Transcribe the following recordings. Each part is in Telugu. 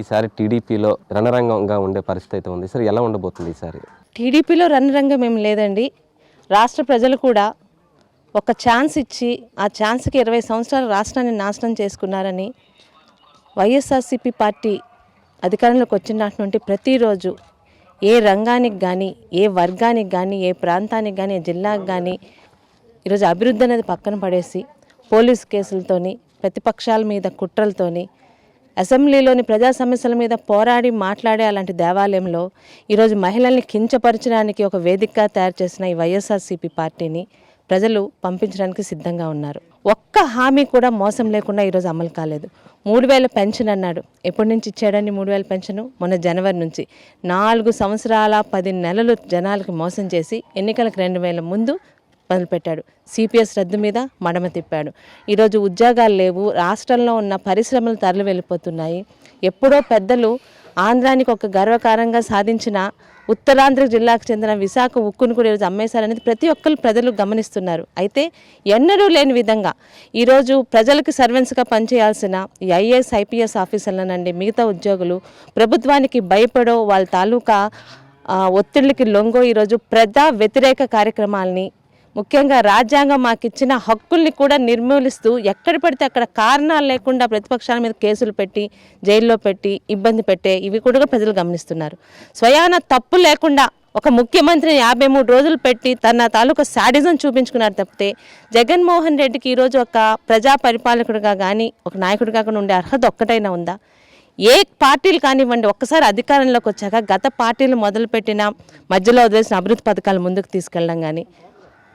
ఈసారి టీడీపీలో రణరంగంగా ఉండే పరిస్థితి అయితే ఉంది. సార్ ఎలా ఉండబోతుంది ఈసారి? టీడీపీలో రణరంగం ఏం లేదండి. రాష్ట్ర ప్రజలు కూడా ఒక ఛాన్స్ ఇచ్చి ఆ ఛాన్స్కి ఇరవై సంవత్సరాలు రాష్ట్రాన్ని నాశనం చేసుకున్నారని వైఎస్ఆర్సీపీ పార్టీ అధికారంలోకి వచ్చినటువంటి నుండి ప్రతిరోజు ఏ రంగానికి కానీ ఏ వర్గానికి కానీ ఏ ప్రాంతానికి కానీ ఏ జిల్లాకి కానీ ఈరోజు అభివృద్ధి అనేది పక్కన పడేసి పోలీస్ కేసులతోని ప్రతిపక్షాల మీద కుట్రలతోని అసెంబ్లీలోని ప్రజా సమస్యల మీద పోరాడి మాట్లాడే అలాంటి దేవాలయంలో ఈరోజు మహిళల్ని కించపరచడానికి ఒక వేదికగా తయారు చేసిన ఈ వైఎస్ఆర్సీపీ పార్టీని ప్రజలు పంపించడానికి సిద్ధంగా ఉన్నారు. ఒక్క హామీ కూడా మోసం లేకుండా ఈరోజు అమలు కాలేదు. మూడు వేల పెన్షన్ అన్నాడు. ఎప్పటి నుంచి ఇచ్చాడని మూడు వేల పెన్షన్? మొన్న జనవరి నుంచి. నాలుగు సంవత్సరాల పది నెలలు జనాలకు మోసం చేసి ఎన్నికలకు రెండు వేల ముందు మొదలుపెట్టాడు సిపిఎస్ రద్దు మీద మడమ తిప్పాడు. ఈరోజు ఉద్యోగాలు లేవు రాష్ట్రంలో ఉన్న పరిశ్రమలు తరలి వెళ్ళిపోతున్నాయి ఎప్పుడో పెద్దలు ఆంధ్రానికి ఒక గర్వకారంగా సాధించిన ఉత్తరాంధ్ర జిల్లాకు చెందిన విశాఖ ఉక్కును కూడా ఈరోజు అమ్మేశారనేది ప్రతి ఒక్కరు ప్రజలు గమనిస్తున్నారు. అయితే ఎన్నడూ లేని విధంగా ఈరోజు ప్రజలకు సర్వెంట్స్గా పనిచేయాల్సిన ఈ ఐఏఎస్ ఐపీఎస్ ఆఫీసర్లనండి మిగతా ఉద్యోగులు ప్రభుత్వానికి భయపడో వాళ్ళ తాలూకా ఒత్తిళ్ళకి లొంగో ఈరోజు ప్రజా వ్యతిరేక కార్యక్రమాల్ని ముఖ్యంగా రాజ్యాంగం మాకు ఇచ్చిన హక్కుల్ని కూడా నిర్మూలిస్తూ ఎక్కడ పడితే అక్కడ కారణాలు లేకుండా ప్రతిపక్షాల మీద కేసులు పెట్టి జైల్లో పెట్టి ఇబ్బంది పెట్టే ఇవి కూడా ప్రజలు గమనిస్తున్నారు. స్వయాన తప్పు లేకుండా ఒక ముఖ్యమంత్రిని యాభై మూడు రోజులు పెట్టి తన తాలూకా శాడిజం చూపించుకున్నారు తప్పితే జగన్మోహన్ రెడ్డికి ఈరోజు ఒక ప్రజా పరిపాలకుడిగా కానీ ఒక నాయకుడిగా కానీ ఉండే అర్హత ఒక్కటైనా ఉందా? ఏ పార్టీలు కానివ్వండి ఒక్కసారి అధికారంలోకి వచ్చాక గత పార్టీలు మొదలుపెట్టిన మధ్యలో వదిలేసిన అభివృద్ధి పథకాలు ముందుకు తీసుకెళ్ళడం కానీ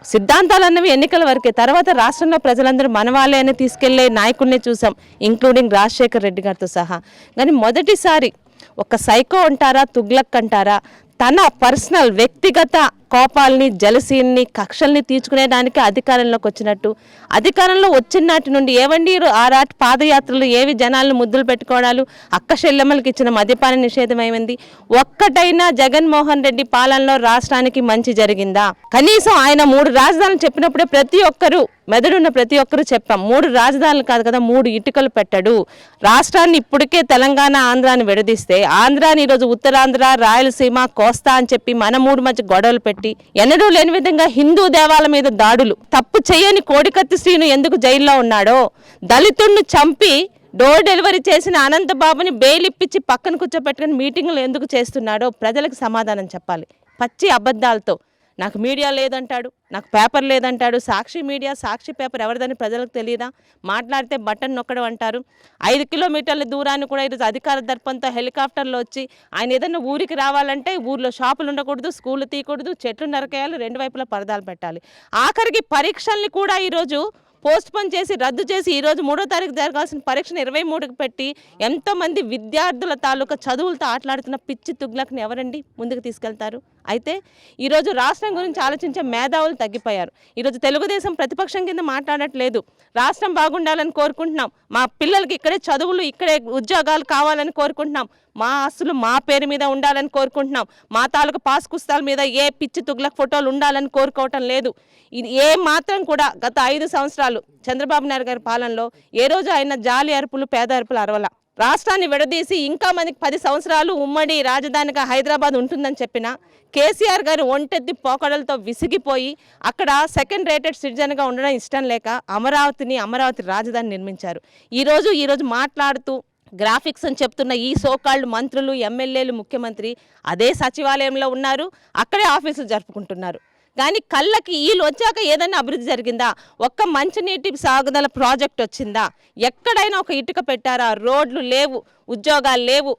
సిద్ధాంతాలు అన్నవి ఎన్నికల వరకే. తర్వాత రాష్ట్రంలో ప్రజలందరూ మనవాళ్ళే అని తీసుకెళ్ళే నాయకుడినే చూసాం ఇంక్లూడింగ్ రాజశేఖర్ రెడ్డి గారితో సహా. కానీ మొదటిసారి ఒక సైకో అంటారా తుగ్లక్ అంటారా తన పర్సనల్ వ్యక్తిగత కోపాలని జలసీల్ని కక్షల్ని తీర్చుకునేదానికి అధికారంలోకి వచ్చినట్టు. అధికారంలో వచ్చిన నాటి నుండి ఏవండి? ఆరాటి పాదయాత్రలు ఏవి జనాలను ముద్దులు పెట్టుకోవడాలు? అక్క చెల్లెమ్మలకి ఇచ్చిన మద్యపాన నిషేధమైంది ఒక్కటైనా జగన్మోహన్ రెడ్డి పాలనలో రాష్ట్రానికి మంచి జరిగిందా? కనీసం ఆయన మూడు రాజధానులు చెప్పినప్పుడే ప్రతి ఒక్కరూ మెదడున్న ప్రతి ఒక్కరూ చెప్పాం. మూడు రాజధానులు కాదు కదా మూడు ఇటుకలు పెట్టడు. రాష్ట్రాన్ని ఇప్పటికే తెలంగాణ ఆంధ్రాని విడదీస్తే ఆంధ్రాని ఈరోజు ఉత్తరాంధ్ర రాయలసీమ కోస్తా అని చెప్పి మన మూడు మధ్య గొడవలు పెట్టి ఎన్నడూ లేని విధంగా హిందూ దేవాల మీద దాడులు. తప్పు చేయని కోడికత్తి శ్రీను ఎందుకు జైల్లో ఉన్నాడో? దళితుడిని చంపి డోర్ డెలివరీ చేసిన అనంతబాబుని బెయిల్ ఇప్పించి పక్కన కూర్చోబెట్టుకుని మీటింగ్లు ఎందుకు చేస్తున్నాడో ప్రజలకు సమాధానం చెప్పాలి. పచ్చి అబద్ధాలతో నాకు మీడియా లేదంటాడు నాకు పేపర్ లేదంటాడు. సాక్షి మీడియా సాక్షి పేపర్ ఎవరిదని ప్రజలకు తెలియదా మాట్లాడితే బటన్ నొక్కడం అంటారు. ఐదు కిలోమీటర్ల దూరాన్ని కూడా ఈరోజు అధికార దర్పంతో హెలికాప్టర్లో వచ్చి ఆయన ఏదైనా ఊరికి రావాలంటే ఊర్లో షాపులు ఉండకూడదు స్కూళ్ళు తీయకూడదు చెట్లు నరకేయాలి రెండు వైపులా పరదాలు పెట్టాలి. ఆఖరికి పరీక్షల్ని కూడా ఈరోజు పోస్ట్ పోన్ చేసి రద్దు చేసి ఈరోజు మూడో తారీఖు జరగాల్సిన పరీక్షను ఇరవై మూడుకి పెట్టి ఎంతోమంది విద్యార్థుల తాలూకా చదువులతో ఆటలాడుతున్న పిచ్చి తుగ్లక్ని ఎవరండి ముందుకు తీసుకెళ్తారు? అయితే ఈరోజు రాష్ట్రం గురించి ఆలోచించే మేధావులు తగ్గిపోయారు. ఈరోజు తెలుగుదేశం ప్రతిపక్షం కింద మాట్లాడట్లేదు. రాష్ట్రం బాగుండాలని కోరుకుంటున్నాం. మా పిల్లలకి ఇక్కడే చదువులు ఇక్కడే ఉద్యోగాలు కావాలని కోరుకుంటున్నాం. మా ఆస్తులు మా పేరు మీద ఉండాలని కోరుకుంటున్నాం. మా తాలూకు పాస్ పుస్తకాల మీద ఏ పిచ్చి తుగ్లక్ ఫోటోలు ఉండాలని కోరుకోవటం లేదు. ఇది ఏ మాత్రం కూడా గత ఐదు సంవత్సరాలు చంద్రబాబు నాయుడు గారి పాలనలో ఏ రోజు ఆయన జాలి అరుపులు పేద అరుపులు అరవల. రాష్ట్రాన్ని విడదీసి ఇంకా మనకి పది సంవత్సరాలు ఉమ్మడి రాజధానిగా హైదరాబాద్ ఉంటుందని చెప్పిన కేసీఆర్ గారు ఒంటెద్ది పోకడలతో విసిగిపోయి అక్కడ సెకండ్ రేటెడ్ సిటిజన్గా ఉండడం ఇష్టం లేక అమరావతిని అమరావతి రాజధాని నిర్మించారు. ఈరోజు ఈరోజు మాట్లాడుతూ గ్రాఫిక్స్ అని చెప్తున్న ఈ సోకాళ్ళు మంత్రులు ఎమ్మెల్యేలు ముఖ్యమంత్రి అదే సచివాలయంలో ఉన్నారు. అక్కడే ఆఫీసులు జరుపుకుంటున్నారు. కానీ కళ్ళకి వీళ్ళు వచ్చాక ఏదైనా అభివృద్ధి జరిగిందా? ఒక్క మంచినీటి సాగుదల ప్రాజెక్ట్ వచ్చిందా? ఎక్కడైనా ఒక ఇటుక పెట్టారా? రోడ్లు లేవు ఉద్యోగాలు లేవు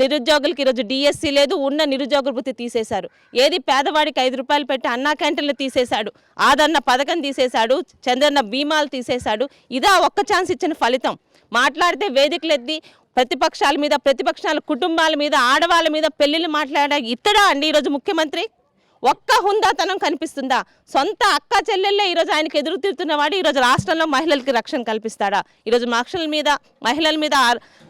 నిరుద్యోగులకి ఈరోజు డిఎస్సి లేదు ఉన్న నిరుద్యోగ వృత్తి తీసేశారు. ఏది పేదవాడికి ఐదు రూపాయలు పెట్టి అన్నా క్యాంటీన్లు తీసేశాడు ఆదన్న పథకం తీసేశాడు చంద్రన్న బీమాలు తీసేశాడు ఇదా ఒక్క ఛాన్స్ ఇచ్చిన ఫలితం. మాట్లాడితే వేదికలు ఎత్తి ప్రతిపక్షాల మీద ప్రతిపక్షాల కుటుంబాల మీద ఆడవాళ్ళ మీద పెళ్ళిళ్ళు మాట్లాడా ఇత్తడా అండి ఈరోజు ముఖ్యమంత్రి? ఒక్క హుందాతనం కనిపిస్తుందా? సొంత అక్క చెల్లెళ్ళే ఈరోజు ఆయనకు ఎదురు తిరుగుతున్నవాడు ఈరోజు రాష్ట్రంలో మహిళలకి రక్షణ కల్పిస్తాడా? ఈరోజు మహిళల మీద మహిళల మీద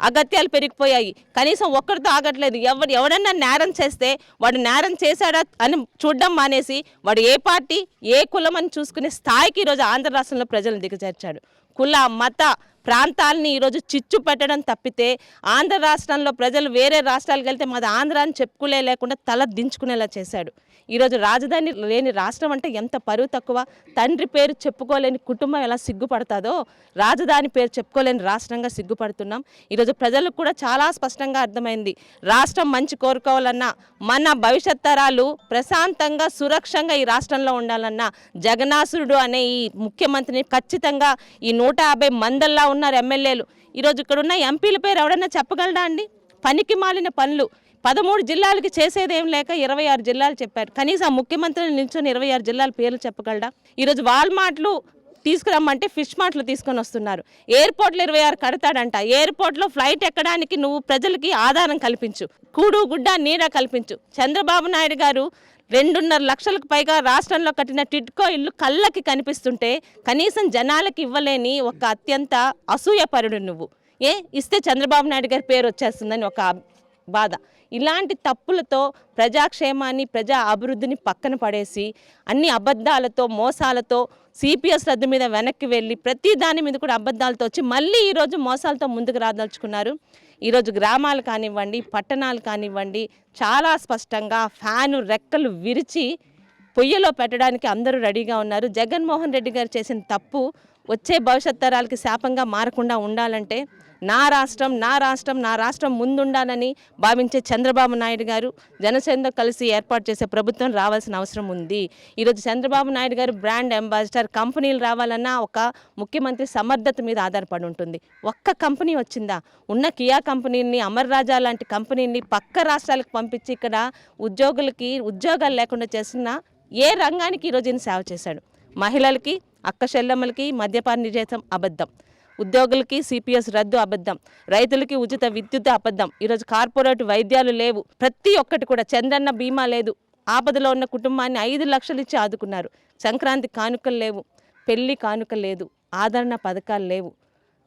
అగత్యాలు పెరిగిపోయాయి. కనీసం ఒక్కరితో ఆగట్లేదు. ఎవరు ఎవడన్నా నేరం చేస్తే వాడు నేరం చేశాడా అని చూడడం మానేసి వాడు ఏ పార్టీ ఏ కులం అని చూసుకునే స్థాయికి ఈరోజు ఆంధ్ర రాష్ట్రంలో ప్రజలను దిగజార్చాడు. కుల మత ప్రాంతాలని ఈరోజు చిచ్చు పెట్టడం తప్పితే ఆంధ్ర రాష్ట్రంలో ప్రజలు వేరే రాష్ట్రాలకు వెళ్తే మాది ఆంధ్ర అని చెప్పుకునే లేకుండా తల దించుకునేలా చేశాడు. ఈరోజు రాజధాని లేని రాష్ట్రం అంటే ఎంత పరువు తక్కువ? తండ్రి పేరు చెప్పుకోలేని కుటుంబం ఎలా సిగ్గుపడతాదో రాజధాని పేరు చెప్పుకోలేని రాష్ట్రంగా సిగ్గుపడుతున్నాం. ఈరోజు ప్రజలకు కూడా చాలా స్పష్టంగా అర్థమైంది. రాష్ట్రం మంచి కోరుకోవాలన్నా మన భవిష్యత్ తరాలు ప్రశాంతంగా సురక్షంగా ఈ రాష్ట్రంలో ఉండాలన్నా జగనాసురుడు అనే ఈ ముఖ్యమంత్రిని ఖచ్చితంగా ఈ నూట యాభై మందల్లా ఉన్నారు ఎమ్మెల్యేలు. ఈరోజు ఇక్కడ ఉన్న ఎంపీల పేరు ఎవడన్నా చెప్పగలడా అండి? పనికి మాలిన పనులు. పదమూడు జిల్లాలకి చేసేదేం లేక ఇరవై ఆరు జిల్లాలు చెప్పారు. కనీసం ఆ ముఖ్యమంత్రిని నిల్చొని ఇరవై ఆరు జిల్లాల పేర్లు చెప్పగలడా? ఈరోజు వాల్మార్ట్లు తీసుకురమ్మంటే ఫిష్ మార్ట్లు తీసుకొని వస్తున్నారు. ఎయిర్పోర్ట్లో ఇరవై ఆరు కడతాడంట. ఎయిర్పోర్ట్లో ఫ్లైట్ ఎక్కడానికి నువ్వు ప్రజలకి ఆధారం కల్పించు. కూడు గుడ్డ నీడ కల్పించు. చంద్రబాబు నాయుడు గారు రెండున్నర లక్షలకు పైగా రాష్ట్రంలో కట్టిన టిట్కో ఇల్లు కళ్ళకి కనిపిస్తుంటే కనీసం జనాలకి ఇవ్వలేని ఒక అత్యంత అసూయపరుడు నువ్వు. ఏ? ఇస్తే చంద్రబాబు నాయుడు గారి పేరు వచ్చేస్తుందని ఒక బాధ. ఇలాంటి తప్పులతో ప్రజాక్షేమాన్ని ప్రజా అభివృద్ధిని పక్కన పడేసి అన్ని అబద్ధాలతో మోసాలతో సిపిఎస్ రద్దు మీద వెనక్కి వెళ్ళి ప్రతి దాని మీద కూడా అబద్ధాలతో వచ్చి మళ్ళీ ఈరోజు మోసాలతో ముందుకు రాదలుచుకున్నారు. ఈరోజు గ్రామాలు కానివ్వండి పట్టణాలు కానివ్వండి చాలా స్పష్టంగా ఫ్యాను రెక్కలు విరిచి పొయ్యిలో పెట్టడానికి అందరూ రెడీగా ఉన్నారు. జగన్మోహన్ రెడ్డి గారు చేసిన తప్పు వచ్చే భవిష్యత్ తరాలకి శాపంగా మారకుండా ఉండాలంటే నా రాష్ట్రం నా రాష్ట్రం నా రాష్ట్రం ముందుండాలని భావించే చంద్రబాబు నాయుడు గారు జనసేనతో కలిసి ఏర్పాటు చేసే ప్రభుత్వం రావాల్సిన అవసరం ఉంది. ఈరోజు చంద్రబాబు నాయుడు గారు బ్రాండ్ అంబాసిడర్ కంపెనీలు రావాలన్నా ఒక ముఖ్యమంత్రి సమర్థత మీద ఆధారపడి ఉంటుంది. ఒక్క కంపెనీ వచ్చిందా? ఉన్న కియా కంపెనీని అమర్ రాజా లాంటి కంపెనీని పక్క రాష్ట్రాలకు పంపించి ఇక్కడ ఉద్యోగులకి ఉద్యోగాలు లేకుండా చేసిన ఏ రంగానికి ఈరోజు ఈయన సేవ చేశాడు? మహిళలకి అక్క చెల్లెమ్మలకి మద్యపాన నిషేధం అబద్ధం. ఉద్యోగులకి సిపిఎస్ రద్దు అబద్ధం రైతులకి ఉచిత విద్యుత్ అబద్ధం. ఈరోజు కార్పొరేట్ వైద్యాలు లేవు. ప్రతి ఒక్కటి కూడా చంద్రన్న బీమా లేదు. ఆపదలో ఉన్న కుటుంబాన్ని ఐదు లక్షలు ఇచ్చి ఆదుకున్నారు. సంక్రాంతి కానుకలు లేవు. పెళ్ళి కానుక లేదు. ఆదరణ పథకాలు లేవు.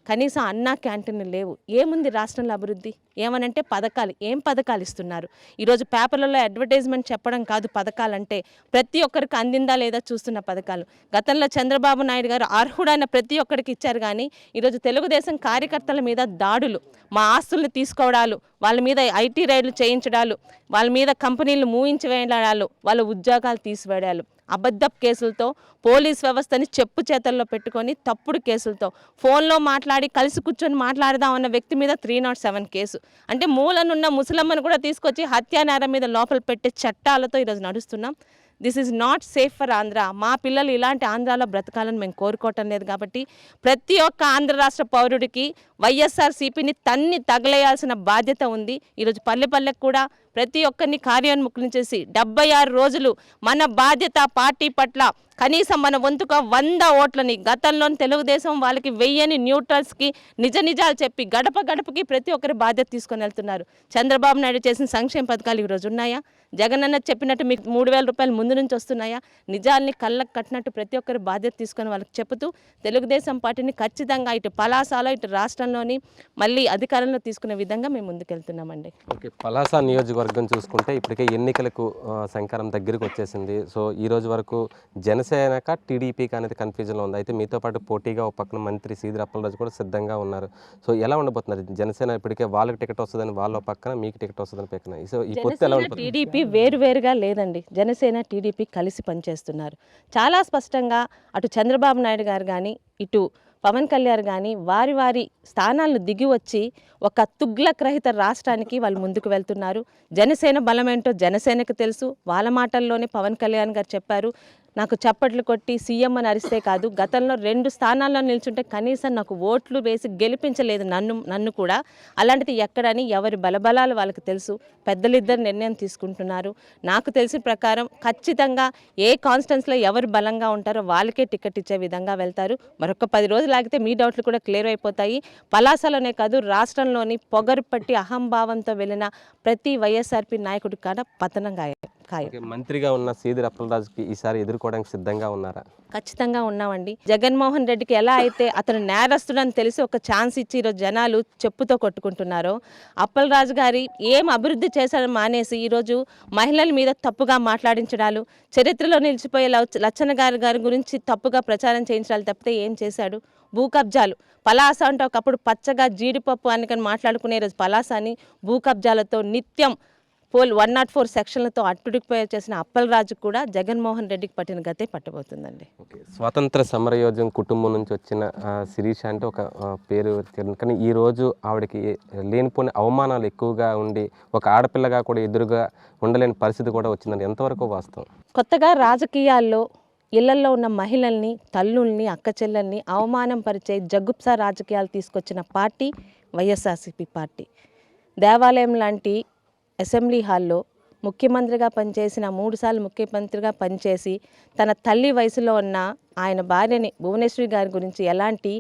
కనీసం అన్నా క్యాంటీన్లు లేవు. ఏముంది రాష్ట్రంలో అభివృద్ధి? ఏమనంటే పథకాలు. ఏం పథకాలు ఇస్తున్నారు? ఈరోజు పేపర్లలో అడ్వర్టైజ్మెంట్ చెప్పడం కాదు పథకాలంటే. ప్రతి ఒక్కరికి అందిందా లేదా చూస్తున్న పథకాలు. గతంలో చంద్రబాబు నాయుడు గారు అర్హుడైన ప్రతి ఒక్కరికి ఇచ్చారు కానీ ఈరోజు తెలుగుదేశం కార్యకర్తల మీద దాడులు మా ఆస్తుల్ని తీసుకోవడాలు వాళ్ళ మీద ఐటీ రైడ్లు చేయించడాలు వాళ్ళ మీద కంపెనీలు మూయించి వేయడాలు వాళ్ళ ఉద్యోగాలు తీసివేయడాలు. అబద్ధపు కేసులతో పోలీస్ వ్యవస్థని చెప్పు చేతల్లో పెట్టుకొని తప్పుడు కేసులతో ఫోన్లో మాట్లాడి కలిసి కూర్చొని మాట్లాడదాం అన్న వ్యక్తి మీద త్రీ నాట్ సెవెన్ కేసు. అంటే మూలనున్న ముసలమ్మను కూడా తీసుకొచ్చి హత్యానేరం మీద లోపల పెట్టే చట్టాలతో ఈరోజు నడుస్తున్నాం. This is not safe for Andhra మా పిల్లలు ఇలాంటి ఆంధ్రాలో బ్రతకాలని మేము కోరుకోవటం లేదు కాబట్టి ప్రతి ఒక్క ఆంధ్ర రాష్ట్ర పౌరుడికి వైఎస్ఆర్సీపీని తన్ని తగలేయాల్సిన బాధ్యత ఉంది. ఈరోజు పల్లె పల్లెకు కూడా ప్రతి ఒక్కరిని కార్యోన్ముఖులను చేసి డెబ్బై ఆరు రోజులు మన బాధ్యత పార్టీ పట్ల కనీసం మన వంతుగా వంద ఓట్లని గతంలో తెలుగుదేశం వాళ్ళకి వెయ్యని న్యూట్రల్స్కి నిజ నిజాలు చెప్పి గడప గడపకి ప్రతి ఒక్కరి బాధ్యత తీసుకొని వెళ్తున్నారు. చంద్రబాబు నాయుడు చేసిన సంక్షేమ పథకాలు ఈరోజు ఉన్నాయా? జగనన్న చెప్పినట్టు మీకు మూడు వేల రూపాయలు ముందు నుంచి వస్తున్నాయా? నిజాల్ని కళ్ళకు కట్టినట్టు ప్రతి ఒక్కరి బాధ్యత తీసుకొని వాళ్ళకి చెబుతూ తెలుగుదేశం పార్టీని ఖచ్చితంగా ఇటు పలాసాలో ఇటు రాష్ట్రంలోని మళ్ళీ అధికారంలో తీసుకునే విధంగా మేము ముందుకెళ్తున్నామండి. ఓకే పలాస నియోజకవర్గం చూసుకుంటే ఇప్పటికే ఎన్నికలకు ఆ, శంకరం దగ్గరికి వచ్చేసింది. సో ఈ రోజు వరకు జనసేనక టీడీపీకి అనేది కన్ఫ్యూజన్లో ఉంది. అయితే మీతో పాటు పోటీగా ఒక పక్కన మంత్రి సీదిరి అప్పలరాజు కూడా సిద్ధంగా ఉన్నారు. సో ఎలా ఉండబోతున్నారు? జనసేన ఇప్పటికే వాళ్ళకి టికెట్ వస్తుందని వాళ్ళ పక్కన మీకు టికెట్ వస్తుందని పక్కన సో ఈ పొత్తు ఎలా ఉండబోతుంది? టీడీపీ వేరువేరుగా లేదండి. జనసేన టీడీపీ కలిసి పనిచేస్తున్నారు. చాలా స్పష్టంగా అటు చంద్రబాబు నాయుడు గారు కానీ ఇటు పవన్ కళ్యాణ్ కానీ వారి వారి స్థానాలను దిగి వచ్చి ఒక తుగ్లక్ రహిత రాష్ట్రానికి వాళ్ళు ముందుకు వెళ్తున్నారు. జనసేన బలమేంటో జనసేనకు తెలుసు. వాళ్ళ మాటల్లోనే పవన్ కళ్యాణ్ గారు చెప్పారు. నాకు చప్పట్లు కొట్టి సీఎం అని అరిస్తే కాదు గతంలో రెండు స్థానాల్లో నిల్చుంటే కనీసం నాకు ఓట్లు వేసి గెలిపించలేదు నన్ను నన్ను కూడా. అలాంటిది ఎక్కడని ఎవరి బలబలాలు వాళ్ళకి తెలుసు. పెద్దలిద్దరు నిర్ణయం తీసుకుంటున్నారు. నాకు తెలిసిన ప్రకారం ఖచ్చితంగా ఏ కాన్స్టెన్స్లో ఎవరు బలంగా ఉంటారో వాళ్ళకే టికెట్ ఇచ్చే విధంగా వెళ్తారు. మరొక పది రోజులు ఆగితే మీ డౌట్లు కూడా క్లియర్ అయిపోతాయి. పలాసలోనే కాదు రాష్ట్రంలోని పొగరు పట్టి అహంభావంతో వెళ్ళిన ప్రతి వైఎస్ఆర్పి నాయకుడి కాడ పతనం ఖాయం మంత్రిగా ఉన్న సీదిరి అప్పలరాజుకి ఈసారి ఎదుర్కోవడానికి సిద్ధంగా ఉన్నారా? ఖచ్చితంగా ఉన్నామండి. జగన్మోహన్ రెడ్డికి ఎలా అయితే అతను నేరస్తుడని తెలిసి ఒక ఛాన్స్ ఇచ్చి ఈరోజు జనాలు చెప్పుతో కొట్టుకుంటున్నారో అప్పలరాజు గారి ఏం అభివృద్ధి చేశారని మానేసి ఈరోజు మహిళల మీద తప్పుగా మాట్లాడించడాలు చరిత్రలో నిలిచిపోయే లచ్చ- లచ్చన్న గారి గారి గురించి తప్పుగా ప్రచారం చేయించాలి తప్పితే ఏం చేశాడు? భూ కబ్జాలు. పలాస అంటే ఒకప్పుడు పచ్చగా జీడిపప్పు అని కానీ మాట్లాడుకునే రోజు పలాసాని భూ కబ్జాలతో నిత్యం పోల్ వన్ నాట్ ఫోర్ సెక్షన్లతో అట్టుడికిపోయి చేసిన అప్పలరాజు కూడా జగన్మోహన్ రెడ్డికి పట్టిన గతే పట్టబోతుందండి. స్వాతంత్ర సమరయోజం కుటుంబం నుంచి వచ్చిన శిరీష అంటే ఒక పేరు. కానీ ఈ రోజు ఆవిడకి లేనిపోని అవమానాలు ఎక్కువగా ఉండి ఒక ఆడపిల్లగా కూడా ఎదురుగా ఉండలేని పరిస్థితి కూడా వచ్చిందండి. ఎంతవరకు వాస్తవం? కొత్తగా రాజకీయాల్లో ఇళ్ళల్లో ఉన్న మహిళల్ని తల్లుల్ని అక్క చెల్లెల్ని అవమానం పరిచే జగుప్సా రాజకీయాలు తీసుకొచ్చిన పార్టీ వైఎస్ఆర్సీపీ పార్టీ. దేవాలయం లాంటి అసెంబ్లీ హాల్లో ముఖ్యమంత్రిగా పనిచేసిన మూడుసార్లు ముఖ్యమంత్రిగా పనిచేసి తన తల్లి వయసులో ఉన్న ఆయన భార్యని భువనేశ్వరి గారి గురించి ఎలాంటి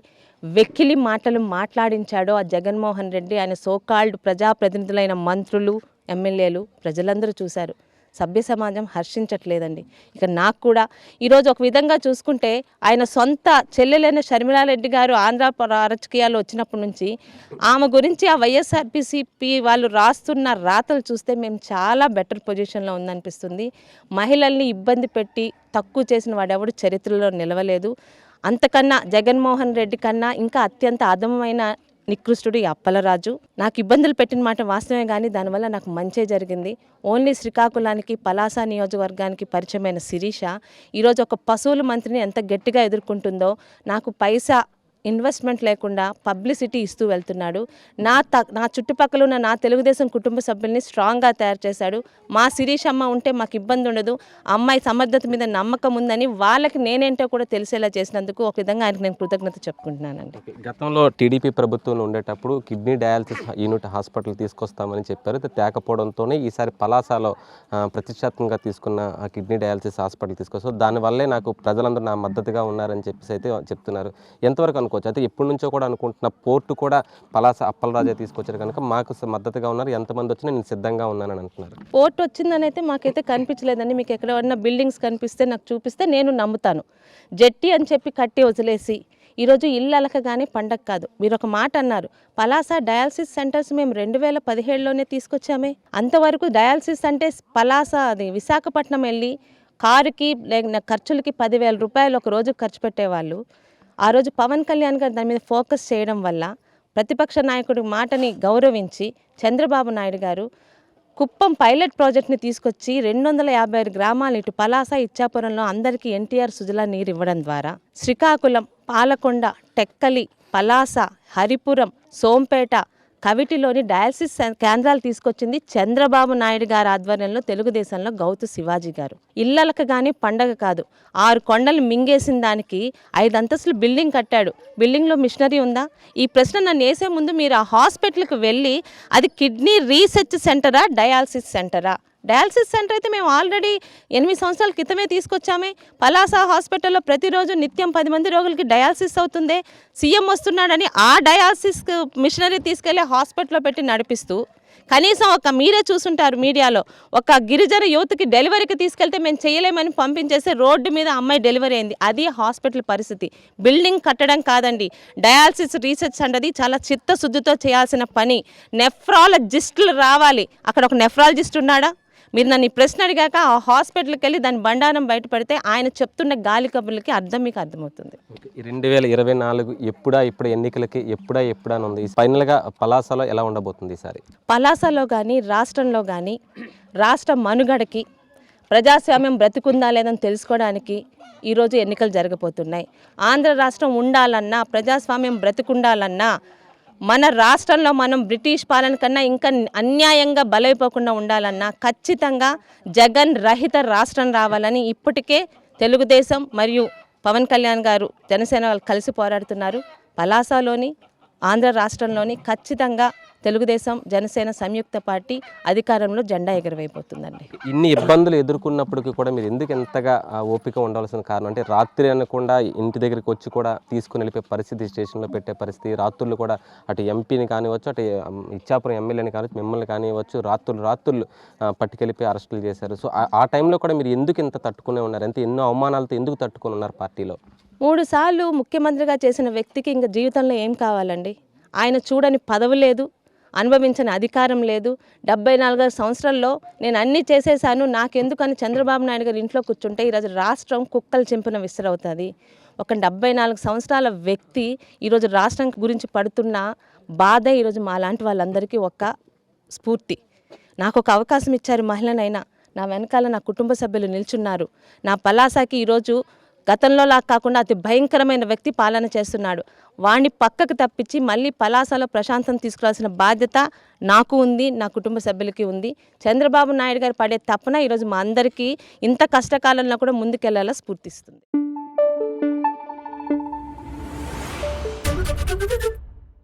వెక్కిలి మాటలు మాట్లాడించాడో ఆ జగన్మోహన్ రెడ్డి ఆయన సోకాల్డ్ ప్రజాప్రతినిధులైన మంత్రులు ఎమ్మెల్యేలు ప్రజలందరూ చూశారు. సభ్య సమాజం హర్షించట్లేదండి. ఇక నాకు కూడా ఈరోజు ఒక విధంగా చూసుకుంటే ఆయన సొంత చెల్లెలైన షర్మిలారెడ్డి గారు ఆంధ్ర రాజకీయాలు రాజకీయాల్లో వచ్చినప్పటి నుంచి ఆమె గురించి ఆ వైఎస్ఆర్పిసిపి వాళ్ళు రాస్తున్న రాతలు చూస్తే మేము చాలా బెటర్ పొజిషన్లో ఉందనిపిస్తుంది. మహిళల్ని ఇబ్బంది పెట్టి తక్కువ చేసిన వాడెవడు చరిత్రలో నిలవలేదు. అంతకన్నా జగన్మోహన్ రెడ్డి కన్నా ఇంకా అత్యంత అధమమైన నికృష్టుడు ఈ అప్పలరాజు. నాకు ఇబ్బందులు పెట్టిన మాట వాస్తవమే కానీ దానివల్ల నాకు మంచే జరిగింది. ఓన్లీ శ్రీకాకుళానికి పలాస నియోజకవర్గానికి పరిచయమైన శిరీష ఈరోజు ఒక పశువుల మంత్రిని ఎంత గట్టిగా ఎదుర్కొంటుందో నాకు పైసా ఇన్వెస్ట్మెంట్ లేకుండా పబ్లిసిటీ ఇస్తూ వెళ్తున్నాడు. నా త నా చుట్టుపక్కల ఉన్న నా తెలుగుదేశం కుటుంబ సభ్యుల్ని స్ట్రాంగ్గా తయారు చేశాడు. మా శిరీష్ అమ్మ ఉంటే మాకు ఇబ్బంది ఉండదు. అమ్మాయి సమర్థత మీద నమ్మకం ఉందని వాళ్ళకి నేనేంటో కూడా తెలిసేలా చేసినందుకు ఒక విధంగా ఆయనకు నేను కృతజ్ఞత చెప్పుకుంటున్నానండి. గతంలో టీడీపీ ప్రభుత్వం ఉండేటప్పుడు కిడ్నీ డయాలసిస్ యూనిట్ హాస్పిటల్ తీసుకొస్తామని చెప్పారు. తేకపోవడంతోనే ఈసారి పలాసలో ప్రతిష్టాత్మకంగా తీసుకున్న ఆ కిడ్నీ డయాలసిస్ హాస్పిటల్ తీసుకొస్తారు. దానివల్లే నాకు ప్రజలందరూ నా మద్దతుగా ఉన్నారని చెప్పేసి అయితే చెప్తున్నారు. ఎంతవరకు అనుకోవచ్చు అయితే ఎప్పటి నుంచో కూడా అనుకుంటున్న పోర్టు కూడా పలాస అప్పలరాజే తీసుకొచ్చారు కనుక మాకు మద్దతుగా ఉన్నారు. ఎంతమంది వచ్చినా నేను సిద్ధంగా ఉన్నానని అంటున్నారు. పోర్ట్ వచ్చిందని అయితే మాకైతే కనిపించలేదండి. మీకు ఎక్కడన్నా బిల్డింగ్స్ కనిపిస్తే నాకు చూపిస్తే నేను నమ్ముతాను. జట్టి అని చెప్పి కట్టి వదిలేసి ఈరోజు ఇల్లు అలకగానే పండగ కాదు. మీరు ఒక మాట అన్నారు. పలాస డయాలసిస్ సెంటర్స్ మేము రెండు వేల పదిహేడులోనే తీసుకొచ్చామే. అంతవరకు డయాలసిస్ అంటే పలాస అది విశాఖపట్నం వెళ్ళి కారుకి లేక ఖర్చులకి పదివేల రూపాయలు ఒక రోజు ఖర్చు పెట్టేవాళ్ళు. ఆ రోజు పవన్ కళ్యాణ్ గారు దాని మీద ఫోకస్ చేయడం వల్ల ప్రతిపక్ష నాయకుడి మాటని గౌరవించి చంద్రబాబు నాయుడు గారు కుప్పం పైలట్ ప్రాజెక్ట్ని తీసుకొచ్చి రెండు వందల యాభై ఆరు గ్రామాలు ఇటు పలాస ఇచ్చాపురంలో అందరికీ ఎన్టీఆర్ సుజలా నీరు ఇవ్వడం ద్వారా శ్రీకాకుళం పాలకొండ టెక్కలి పలాస హరిపురం సోంపేట కవిటిలోని డయాలసిస్ కేంద్రాలు తీసుకొచ్చింది చంద్రబాబు నాయుడు గారి ఆధ్వర్యంలో తెలుగుదేశంలో గౌతు శివాజీ గారు. ఇళ్ళలకు కానీ పండగ కాదు. ఆరు కొండలు మింగేసిన దానికి ఐదు అంతస్తులు బిల్డింగ్ కట్టాడు. బిల్డింగ్లో మిషనరీ ఉందా? ఈ ప్రశ్న నన్ను వేసే ముందు మీరు ఆ హాస్పిటల్కి వెళ్ళి అది కిడ్నీ రీసెర్చ్ సెంటరా డయాలసిస్ సెంటరా? డయాలసిస్ సెంటర్ అయితే మేము ఆల్రెడీ ఎనిమిది సంవత్సరాల క్రితమే తీసుకొచ్చామే. పలాస హాస్పిటల్లో ప్రతిరోజు నిత్యం పది మంది రోగులకి డయాలసిస్ అవుతుంది. సీఎం వస్తున్నాడని ఆ డయాలసిస్ మిషనరీ తీసుకెళ్ళి హాస్పిటల్లో పెట్టి నడిపిస్తూ కనీసం ఒక మీరే చూసుంటారు మీడియాలో. ఒక గిరిజన యువతకి డెలివరీకి తీసుకెళ్తే మేము చేయలేమని పంపించేస్తే రోడ్డు మీద అమ్మాయి డెలివరీ అయింది. అది హాస్పిటల్ పరిస్థితి. బిల్డింగ్ కట్టడం కాదండి. డయాలసిస్ రీసెర్చ్ అన్నది చాలా చిత్తశుద్ధితో చేయాల్సిన పని. నెఫ్రాలజిస్టులు రావాలి. అక్కడ ఒక నెఫ్రాలజిస్ట్ ఉన్నాడా? మీరు నన్ను ఈ ప్రశ్న అడిగాక ఆ హాస్పిటల్కి వెళ్ళి దాని బండారం బయటపడితే ఆయన చెప్తున్న గాలి కబుర్లకి అర్థం మీకు అర్థమవుతుంది. రెండు వేల ఇరవై నాలుగు ఎప్పుడా ఇప్పుడు ఎన్నికలకి ఎప్పుడా ఎప్పుడా ఉంది. ఫైనల్గా పలాసలో ఎలా ఉండబోతుంది ఈసారి? పలాసలో కానీ రాష్ట్రంలో కానీ రాష్ట్ర మనుగడకి ప్రజాస్వామ్యం బ్రతికుందా లేదని తెలుసుకోవడానికి ఈరోజు ఎన్నికలు జరగబోతున్నాయి. ఆంధ్ర రాష్ట్రం ఉండాలన్నా ప్రజాస్వామ్యం బ్రతికుండాలన్నా మన రాష్ట్రంలో మనం బ్రిటిష్ పాలన కన్నా ఇంకా అన్యాయంగా బలైపోకుండా ఉండాలన్నా ఖచ్చితంగా జగన్ రహిత రాష్ట్రం రావాలని ఇప్పటికే తెలుగుదేశం మరియు పవన్ కళ్యాణ్ గారు జనసేన వాళ్ళు కలిసి పోరాడుతున్నారు. పలాసలోని ఆంధ్ర రాష్ట్రంలోని ఖచ్చితంగా తెలుగుదేశం జనసేన సంయుక్త పార్టీ అధికారంలో జెండా ఎగరవైపోతుందండి ఇన్ని ఇబ్బందులు ఎదుర్కొన్నప్పటికీ కూడా మీరు ఎందుకు ఎంతగా ఓపిక ఉండాల్సిన కారణం? అంటే రాత్రి అనకుండా ఇంటి దగ్గరికి వచ్చి కూడా తీసుకుని వెళ్ళిపోయే పరిస్థితి స్టేషన్లో పెట్టే పరిస్థితి రాత్రులు కూడా అటు ఎంపీని కానివ్వచ్చు అటు ఇచ్చాపురం ఎమ్మెల్యేని కానివచ్చు మిమ్మల్ని కానివ్వచ్చు రాత్రులు రాత్రులు పట్టుకెళ్ళిపోయి అరెస్టులు చేశారు. సో ఆ- ఆ టైంలో కూడా మీరు ఎందుకు ఇంత తట్టుకునే ఉన్నారు? ఎంత ఎన్నో అవమానాలతో ఎందుకు తట్టుకుని ఉన్నారు పార్టీలో? మూడు సార్లు ముఖ్యమంత్రిగా చేసిన వ్యక్తికి ఇంకా జీవితంలో ఏం కావాలండి? ఆయన చూడని పదవి లేదు అనుభవించని అధికారం లేదు. డెబ్బై నాలుగు సంవత్సరాల్లో నేను అన్నీ చేసేసాను నాకెందుకని చంద్రబాబు నాయుడు గారు ఇంట్లో కూర్చుంటే ఈరోజు రాష్ట్రం కుక్కలు చెంపిన విసిరవుతుంది. ఒక డెబ్బై నాలుగు సంవత్సరాల వ్యక్తి ఈరోజు రాష్ట్రం గురించి పడుతున్న బాధ ఈరోజు మా లాంటి వాళ్ళందరికీ ఒక స్ఫూర్తి. నాకు ఒక అవకాశం ఇచ్చారు మహిళనైనా. నా వెనకాల నా కుటుంబ సభ్యులు నిల్చున్నారు. నా పలాసాకి ఈరోజు గతంలో లా కాకుండా అతి భయంకరమైన వ్యక్తి పాలన చేస్తున్నాడు. వాణ్ణి పక్కకు తప్పించి మళ్ళీ పలాసలో ప్రశాంతం తీసుకురాల్సిన బాధ్యత నాకు ఉంది నా కుటుంబ సభ్యులకి ఉంది. చంద్రబాబు నాయుడు గారు పడే తపన ఈరోజు మా అందరికీ ఇంత కష్టకాలంలో కూడా ముందుకెళ్ళేలా స్ఫూర్తిస్తుంది.